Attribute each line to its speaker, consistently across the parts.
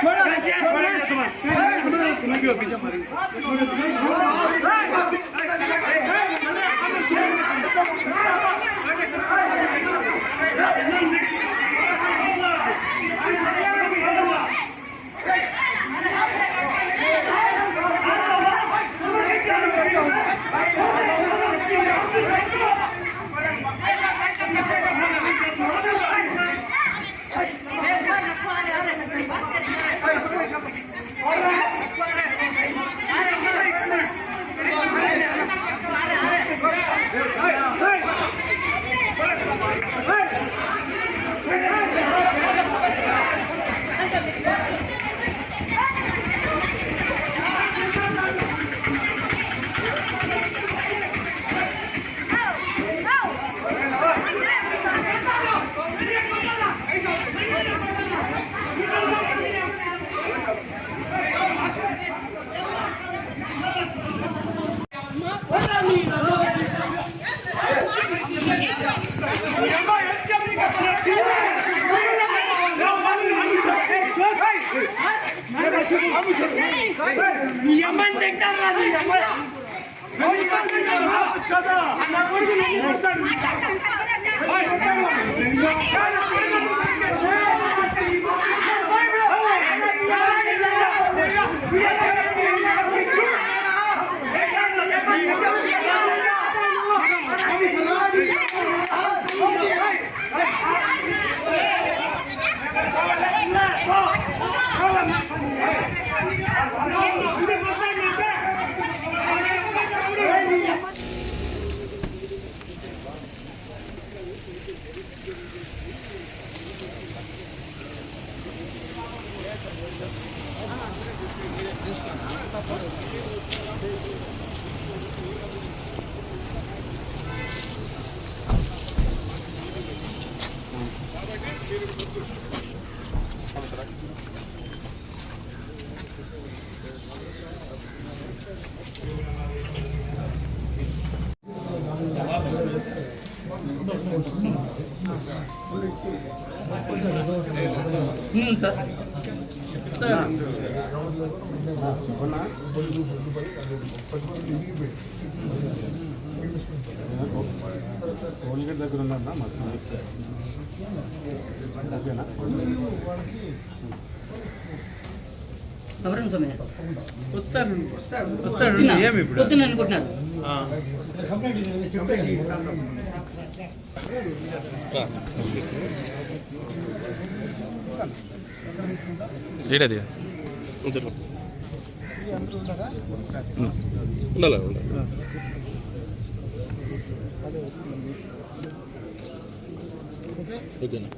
Speaker 1: छोड़ा छोड़ा చదా నా కొడుకు నేను వస్తాను Thank you. సార్.
Speaker 2: టోల్గేట్ దగ్గర ఉందన్న మా సమస్య ఓకేనా
Speaker 3: వస్తాను వస్తాడు
Speaker 1: పొద్దున
Speaker 3: ఏమి ఇప్పుడు?
Speaker 1: పొద్దున అనుకుంటున్నాను
Speaker 2: ఉండాలి? ఉండాలి. ఓకేనా?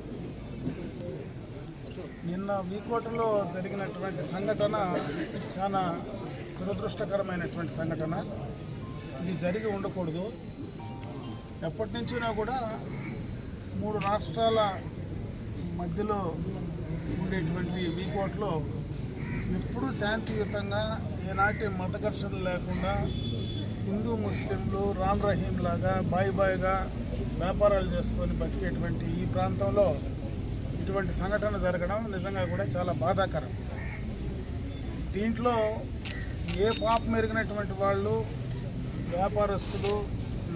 Speaker 4: నిన్న వీకోటలో జరిగినటువంటి సంఘటన చాలా దురదృష్టకరమైనటువంటి సంఘటన. ఇది జరిగి ఉండకూడదు. ఎప్పటి నుంచినా కూడా మూడు రాష్ట్రాల మధ్యలో ఉండేటువంటి వీకోట్లో ఎప్పుడూ శాంతియుతంగా ఏనాటి మత ఘర్షణలు లేకుండా హిందూ ముస్లింలు రామ్ రహీం లాగా బాయ్ బాయ్గా వ్యాపారాలు చేసుకొని బతికేటువంటి ఈ ప్రాంతంలో ఇటువంటి సంఘటన జరగడం నిజంగా కూడా చాలా బాధాకరం. దీంట్లో ఏ పాపం మెరిగినటువంటి వాళ్ళు వ్యాపారస్తులు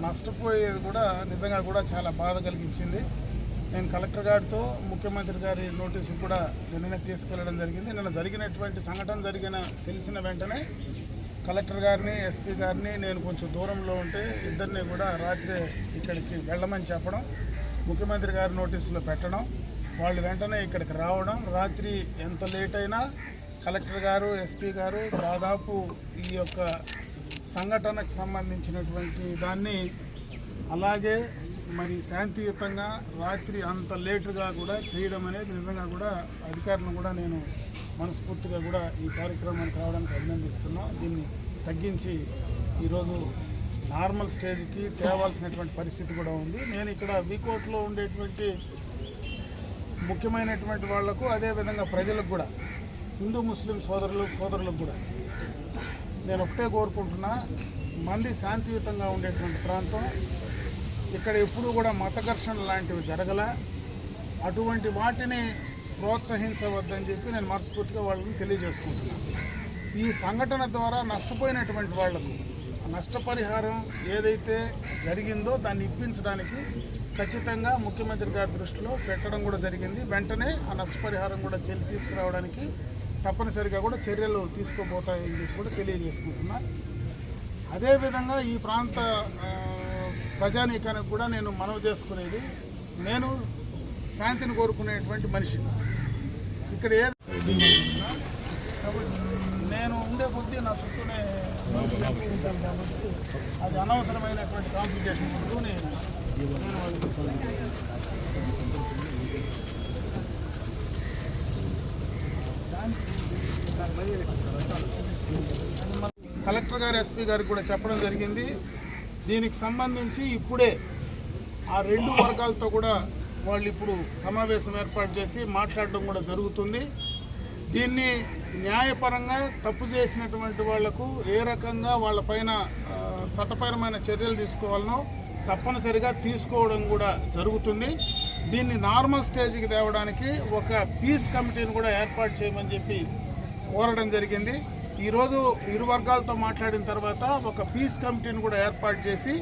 Speaker 4: నష్టపోయేది కూడా నిజంగా కూడా చాలా బాధ కలిగించింది. నేను కలెక్టర్ గారితో ముఖ్యమంత్రి గారి నోటీసు కూడా నిన్న తీసుకెళ్ళడం జరిగింది. నిన్న జరిగినటువంటి సంఘటన జరిగిన తెలిసిన వెంటనే కలెక్టర్ గారిని ఎస్పీ గారిని నేను కొంచెం దూరంలో ఉంటే ఇద్దరిని కూడా రాత్రి ఇక్కడికి వెళ్ళమని చెప్పడం ముఖ్యమంత్రి గారి నోటీసులో పెట్టడం వాళ్ళు వెంటనే ఇక్కడికి రావడం రాత్రి ఎంత లేట్ అయినా కలెక్టర్ గారు ఎస్పీ గారు దాదాపు ఈ యొక్క సంఘటనకు సంబంధించినటువంటి దాన్ని అలాగే మరి శాంతియుతంగా రాత్రి అంత లేటుగా కూడా చేయడం అనేది నిజంగా కూడా అధికారులను కూడా నేను మనస్ఫూర్తిగా కూడా ఈ కార్యక్రమానికి రావడానికి అభినందిస్తున్నా. దీన్ని తగ్గించి ఈరోజు నార్మల్ స్టేజ్కి తేవాల్సినటువంటి పరిస్థితి కూడా ఉంది. నేను ఇక్కడ వీకోట్లో ఉండేటువంటి ముఖ్యమైనటువంటి వాళ్ళకు అదేవిధంగా ప్రజలకు కూడా హిందూ ముస్లిం సోదరులు సోదరులకు కూడా నేను ఒకటే కోరుకుంటున్నా మంది శాంతియుతంగా ఉండేటువంటి ప్రాంతం. ఇక్కడ ఎప్పుడూ కూడా మత ఘర్షణ లాంటివి జరగల అటువంటి వాటిని ప్రోత్సహించవద్దని చెప్పి నేను మనస్ఫూర్తిగా వాళ్ళని తెలియజేసుకుంటున్నాను ఈ సంఘటన ద్వారా నష్టపోయినటువంటి వాళ్ళకు నష్టపరిహారం ఏదైతే జరిగిందో దాన్ని ఇప్పించడానికి ఖచ్చితంగా ముఖ్యమంత్రి గారి దృష్టిలో పెట్టడం కూడా జరిగింది. వెంటనే ఆ నష్టపరిహారం కూడా చెల్లి తీసుకురావడానికి తప్పనిసరిగా కూడా చర్యలు తీసుకోబోతాయని చెప్పి కూడా తెలియజేసుకుంటున్నా. అదేవిధంగా ఈ ప్రాంత ప్రజానీకానికి కూడా నేను మనవి చేసుకునేది నేను శాంతిని కోరుకునేటువంటి మనిషిని. ఇక్కడ ఏ నేను ఉండే కొద్దీ నా చుట్టూనే కాబట్టి అది అనవసరమైనటువంటి కాంప్లికేషన్ ముందు నేను నేను వాళ్ళకి కలెక్టర్ గారు ఎస్పీ గారికి కూడా చెప్పడం జరిగింది. దీనికి సంబంధించి ఇప్పుడే ఆ రెండు వర్గాలతో కూడా వాళ్ళు ఇప్పుడు సమావేశం ఏర్పాటు చేసి మాట్లాడడం కూడా జరుగుతుంది. దీన్ని న్యాయపరంగా తప్పు చేసినటువంటి వాళ్ళకు ఏ రకంగా వాళ్ళపైన చట్టపరమైన చర్యలు తీసుకోవాలనో తప్పనిసరిగా తీసుకోవడం కూడా జరుగుతుంది. దీన్ని నార్మల్ స్టేజ్కి తేవడానికి ఒక పీస్ కమిటీని కూడా ఏర్పాటు చేయమని చెప్పి కోరడం జరిగింది. ఈరోజు ఇరు వర్గాలతో మాట్లాడిన తర్వాత ఒక పీస్ కమిటీని కూడా ఏర్పాటు చేసి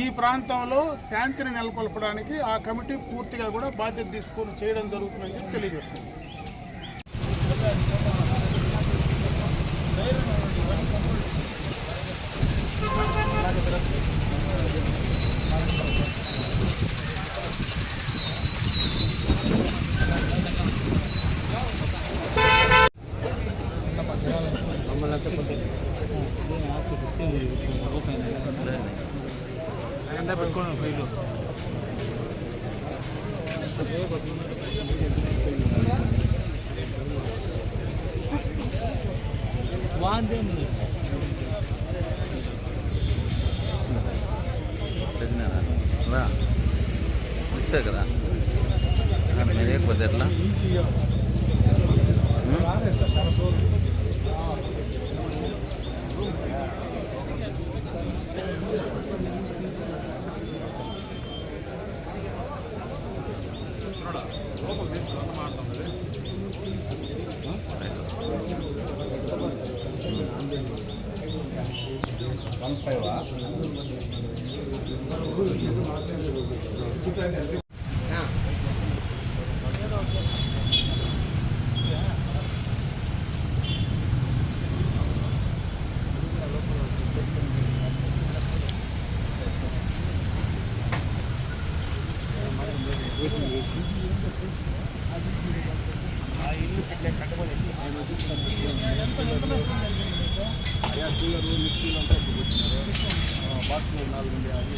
Speaker 4: ఈ ప్రాంతంలో శాంతిని నెలకొల్పడానికి ఆ కమిటీ పూర్తిగా కూడా బాధ్యత తీసుకొని చేయడం జరుగుతుందని చెప్పి తెలియజేస్తుంది
Speaker 3: పెట్టుకోండి ఇస్తారు కదా. లేకపోతే ఎట్లా వన్ ఫైవా?
Speaker 5: ఆ ఇల్లు కట్టే కట్టబడి తెలిసినారా రా ఇస్తే నాలుగు మెరియకపోతే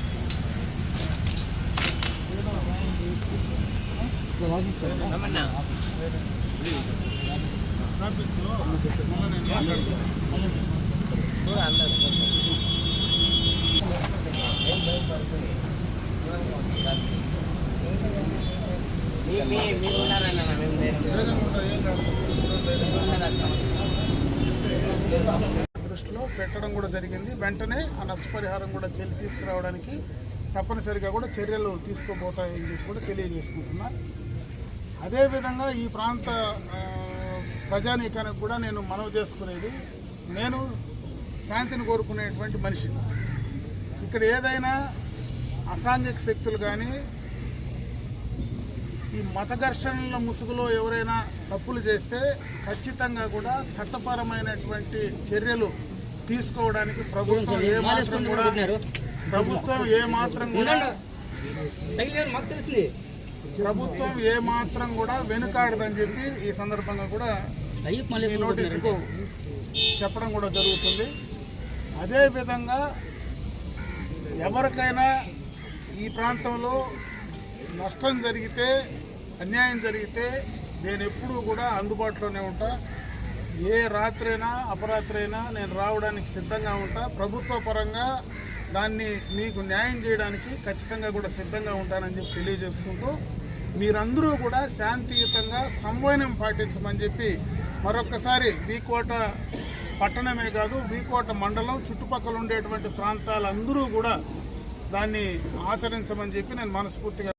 Speaker 5: ఎట్లా
Speaker 4: దృష్టిలో పెట్టడం కూడా జరిగింది వెంటనే ఆ నష్టపరిహారం కూడా చెల్లి తీసుకురావడానికి తప్పనిసరిగా కూడా చర్యలు తీసుకోబోతాయని చెప్పి కూడా తెలియజేసుకుంటున్నా. అదేవిధంగా ఈ ప్రాంత ప్రజానీకానికి కూడా నేను మనవి చేసుకునేది నేను శాంతిని కోరుకునేటువంటి మనిషిని. ఇక్కడ ఏదైనా అసాంఘిక శక్తులు కానీ ఈ మత ఘర్షణల ముసుగులో ఎవరైనా తప్పులు చేస్తే ఖచ్చితంగా కూడా చట్టపరమైనటువంటి చర్యలు తీసుకోవడానికి ప్రభుత్వం ఏ మాత్రం కూడా ప్రభుత్వం ఏ మాత్రం కూడా ప్రభుత్వం ఏ మాత్రం కూడా వెనుకాడదని చెప్పి ఈ సందర్భంగా కూడా ఈ నోటీసుకు చెప్పడం కూడా జరుగుతుంది. అదే విధంగా ఎవరికైనా ఈ ప్రాంతంలో నష్టం జరిగితే అన్యాయం జరిగితే నేను ఎప్పుడూ కూడా అందుబాటులోనే ఉంటా. ఏ రాత్రైనా అపరాత్రైనా నేను రావడానికి సిద్ధంగా ఉంటా. ప్రభుత్వ పరంగా దాన్ని మీకు న్యాయం చేయడానికి ఖచ్చితంగా కూడా సిద్ధంగా ఉంటానని చెప్పి తెలియజేసుకుంటూ మీరందరూ కూడా శాంతియుతంగా సంవయనం పాటించమని చెప్పి మరొక్కసారి వీకోట పట్టణమే కాదు వీకోట మండలం చుట్టుపక్కల ఉండేటువంటి ప్రాంతాలందరూ కూడా దాన్ని ఆచరించమని చెప్పి నేను మనస్ఫూర్తిగా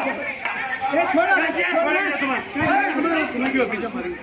Speaker 1: એ છોડો છોડો. તમારે. તમારે બીજા મારી